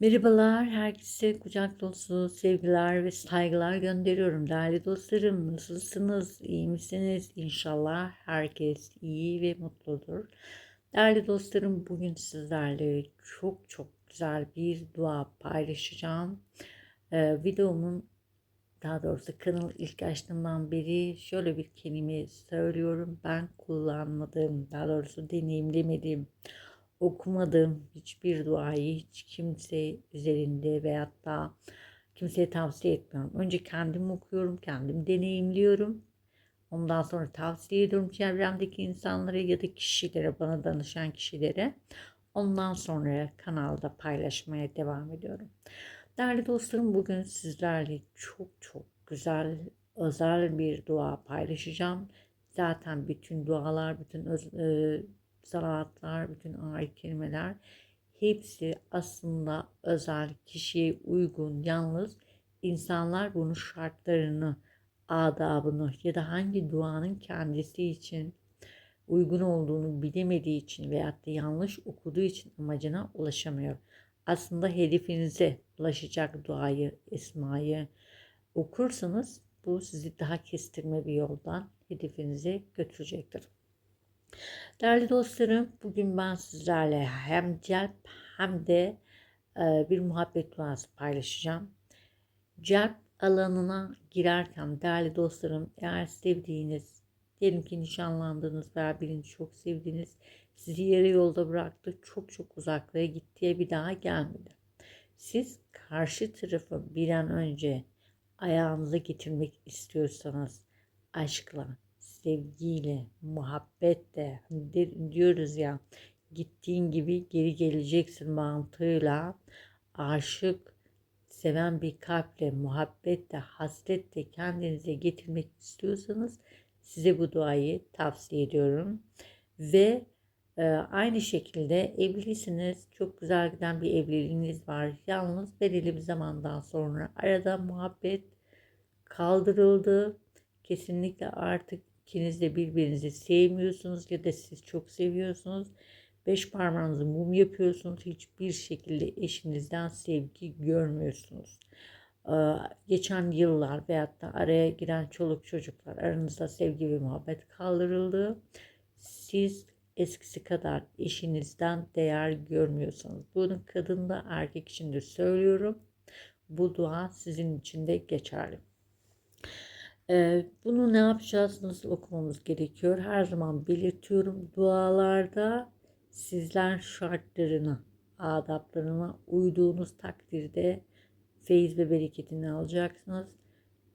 Merhabalar, herkese kucak dolusu sevgiler ve saygılar gönderiyorum. Değerli dostlarım, nasılsınız? İyi misiniz? İnşallah herkes iyi ve mutludur. Değerli dostlarım, bugün sizlerle çok çok güzel bir dua paylaşacağım. Ee, videomun daha doğrusu kanal ilk açtığımdan beri şöyle bir kelime söylüyorum. Ben kullanmadım, daha doğrusu deneyimlemedim okumadığım hiçbir duayı hiç kimse üzerinde veyahut da kimseye tavsiye etmiyorum. Önce kendim okuyorum, kendim deneyimliyorum. Ondan sonra tavsiye ediyorum çevremdeki insanlara ya da kişilere, bana danışan kişilere. Ondan sonra kanalda paylaşmaya devam ediyorum. Değerli dostlarım bugün sizlerle çok çok güzel, özel bir dua paylaşacağım. Zaten bütün dualar, bütün öz, e, salavatlar, bütün ayet kelimeler hepsi aslında özel, kişiye uygun. Yalnız insanlar bunun şartlarını, adabını ya da hangi duanın kendisi için uygun olduğunu bilemediği için veyahut da yanlış okuduğu için amacına ulaşamıyor. Aslında hedefinize ulaşacak duayı, esmayı okursanız bu sizi daha kestirme bir yoldan hedefinize götürecektir. Değerli dostlarım, bugün ben sizlerle hem celp hem de e, bir muhabbet duası paylaşacağım. Celp alanına girerken değerli dostlarım, eğer sevdiğiniz, diyelim ki nişanlandığınız veya birini çok sevdiğiniz sizi yarı yolda bıraktı, çok çok uzaklara gittiye bir daha gelmedi. Siz karşı tarafı bir an önce ayağınıza getirmek istiyorsanız aşkla, sevgiyle, muhabbetle diyoruz ya gittiğin gibi geri geleceksin mantığıyla aşık, seven bir kalple, muhabbetle, hasretle kendinize getirmek istiyorsanız size bu duayı tavsiye ediyorum. Ve e, aynı şekilde evlisiniz, çok güzel giden bir evliliğiniz var. Yalnız belirli bir zamandan sonra arada muhabbet kaldırıldı. Kesinlikle artık İkiniz de birbirinizi sevmiyorsunuz ya da siz çok seviyorsunuz. Beş parmağınızı mum yapıyorsunuz. Hiçbir şekilde eşinizden sevgi görmüyorsunuz. Ee, geçen yıllar veyahut da araya giren çoluk çocuklar aranızda sevgi ve muhabbet kaldırıldı. Siz eskisi kadar eşinizden değer görmüyorsanız bunu kadın da erkek için de söylüyorum. Bu dua sizin için de geçerli. Bunu ne yapacağız, nasıl okumamız gerekiyor? Her zaman belirtiyorum. Dualarda sizler şartlarına, adaplarına uyduğunuz takdirde feyiz ve bereketini alacaksınız.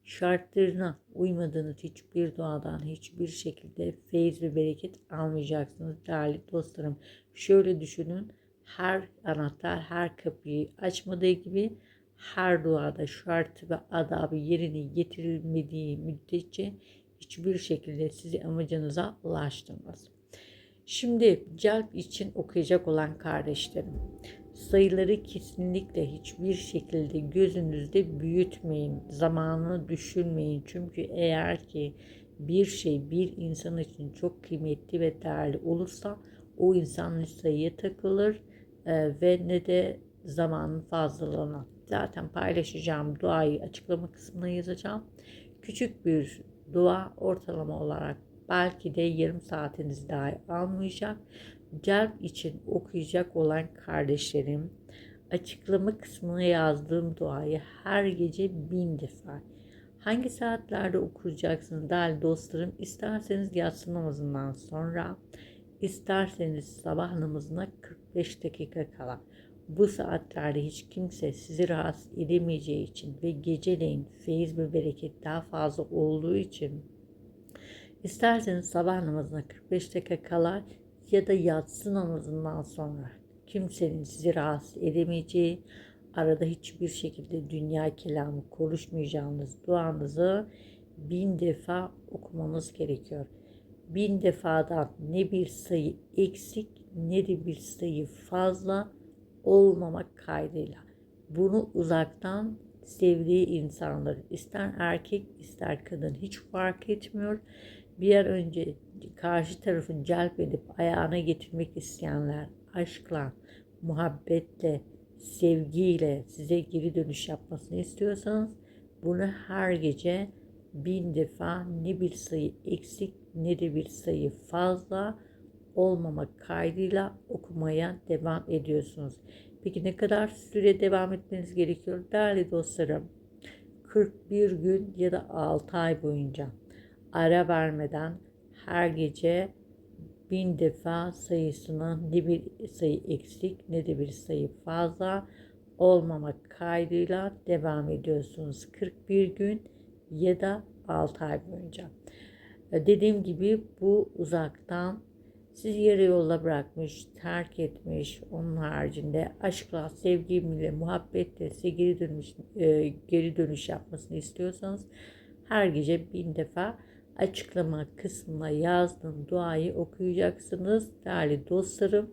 Şartlarına uymadığınız hiçbir duadan hiçbir şekilde feyiz ve bereket almayacaksınız değerli dostlarım. Şöyle düşünün. Her anahtar her kapıyı açmadığı gibi her duada şartı ve adabı yerine getirilmediği müddetçe hiçbir şekilde sizi amacınıza ulaştırmaz. Şimdi celp için okuyacak olan kardeşlerim, sayıları kesinlikle hiçbir şekilde gözünüzde büyütmeyin, zamanını düşünmeyin. Çünkü eğer ki bir şey bir insan için çok kıymetli ve değerli olursa o insan sayıya takılır e, ve ne de zamanın fazlalığına zaten paylaşacağım duayı açıklama kısmına yazacağım. Küçük bir dua ortalama olarak belki de yarım saatiniz dahi almayacak. Celp için okuyacak olan kardeşlerim açıklama kısmına yazdığım duayı her gece bin defa hangi saatlerde okuyacaksınız değerli dostlarım isterseniz yatsı namazından sonra isterseniz sabah namazına 45 dakika kala bu saatlerde hiç kimse sizi rahatsız edemeyeceği için ve geceleyin feyiz ve bereket daha fazla olduğu için isterseniz sabah namazına 45 dakika kala ya da yatsı namazından sonra kimsenin sizi rahatsız edemeyeceği, arada hiçbir şekilde dünya kelamı konuşmayacağınız duanızı bin defa okumanız gerekiyor. Bin defadan ne bir sayı eksik ne de bir sayı fazla olmamak kaydıyla bunu uzaktan sevdiği insanlar ister erkek ister kadın hiç fark etmiyor. Bir an önce karşı tarafın celp edip ayağına getirmek isteyenler aşkla, muhabbetle, sevgiyle size geri dönüş yapmasını istiyorsanız bunu her gece bin defa ne bir sayı eksik ne de bir sayı fazla olmamak kaydıyla okumaya devam ediyorsunuz. Peki ne kadar süre devam etmeniz gerekiyor? Değerli dostlarım, 41 gün ya da 6 ay boyunca ara vermeden her gece bin defa sayısına ne bir sayı eksik ne de bir sayı fazla olmamak kaydıyla devam ediyorsunuz. 41 gün ya da 6 ay boyunca. Dediğim gibi bu uzaktan sizi yarı yolla bırakmış, terk etmiş, onun haricinde aşkla, sevgiyle, muhabbetle size geri dönüş, e, geri dönüş yapmasını istiyorsanız her gece bin defa açıklama kısmına yazdığım duayı okuyacaksınız değerli dostlarım.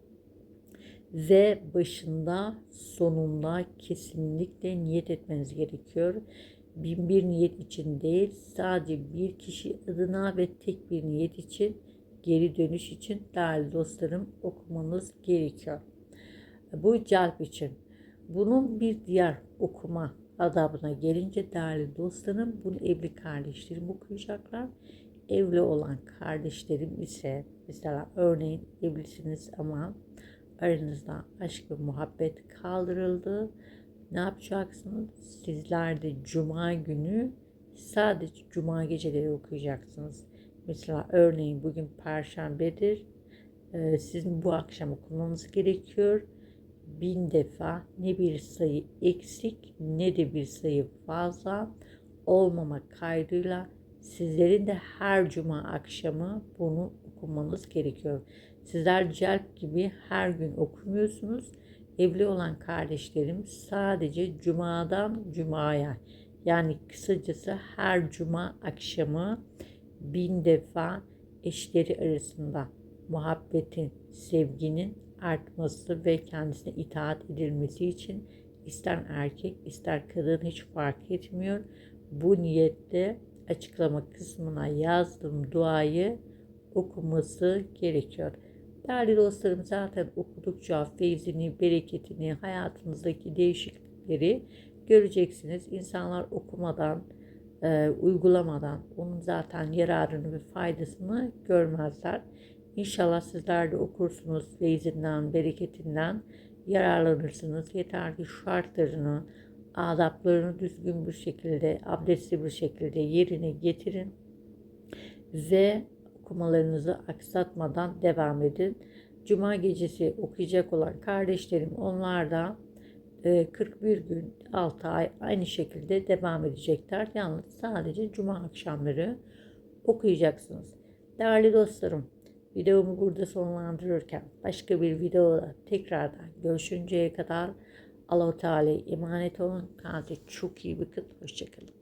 Ve başında sonunda kesinlikle niyet etmeniz gerekiyor. Bin bir niyet için değil sadece bir kişi adına ve tek bir niyet için geri dönüş için değerli dostlarım okumanız gerekiyor. Bu celp için. Bunun bir diğer okuma adabına gelince değerli dostlarım bunu evli kardeşlerim okuyacaklar. Evli olan kardeşlerim ise mesela örneğin evlisiniz ama aranızda aşk ve muhabbet kaldırıldı. Ne yapacaksınız? Sizler de cuma günü sadece cuma geceleri okuyacaksınız. Mesela örneğin bugün perşembedir. Ee, sizin bu akşam okumanız gerekiyor. Bin defa ne bir sayı eksik ne de bir sayı fazla olmamak kaydıyla sizlerin de her cuma akşamı bunu okumanız gerekiyor. Sizler celp gibi her gün okumuyorsunuz. Evli olan kardeşlerim sadece cumadan cumaya yani kısacası her cuma akşamı bin defa eşleri arasında muhabbetin, sevginin artması ve kendisine itaat edilmesi için ister erkek ister kadın hiç fark etmiyor. Bu niyette açıklama kısmına yazdığım duayı okuması gerekiyor. Değerli dostlarım zaten okudukça feyzini, bereketini, hayatınızdaki değişiklikleri göreceksiniz. İnsanlar okumadan, e, uygulamadan onun zaten yararını ve faydasını görmezler. İnşallah sizler de okursunuz feyzinden, bereketinden yararlanırsınız. Yeter ki şartlarını, adaplarını düzgün bir şekilde, abdestli bir şekilde yerine getirin ve okumalarınızı aksatmadan devam edin. Cuma gecesi okuyacak olan kardeşlerim onlar da 41 e, gün 6 ay aynı şekilde devam edecekler. Yalnız sadece cuma akşamları okuyacaksınız. Değerli dostlarım, videomu burada sonlandırırken başka bir videoda tekrardan görüşünceye kadar Allah-u Teala'ya emanet olun. Kendinize çok iyi bakın. Hoşçakalın.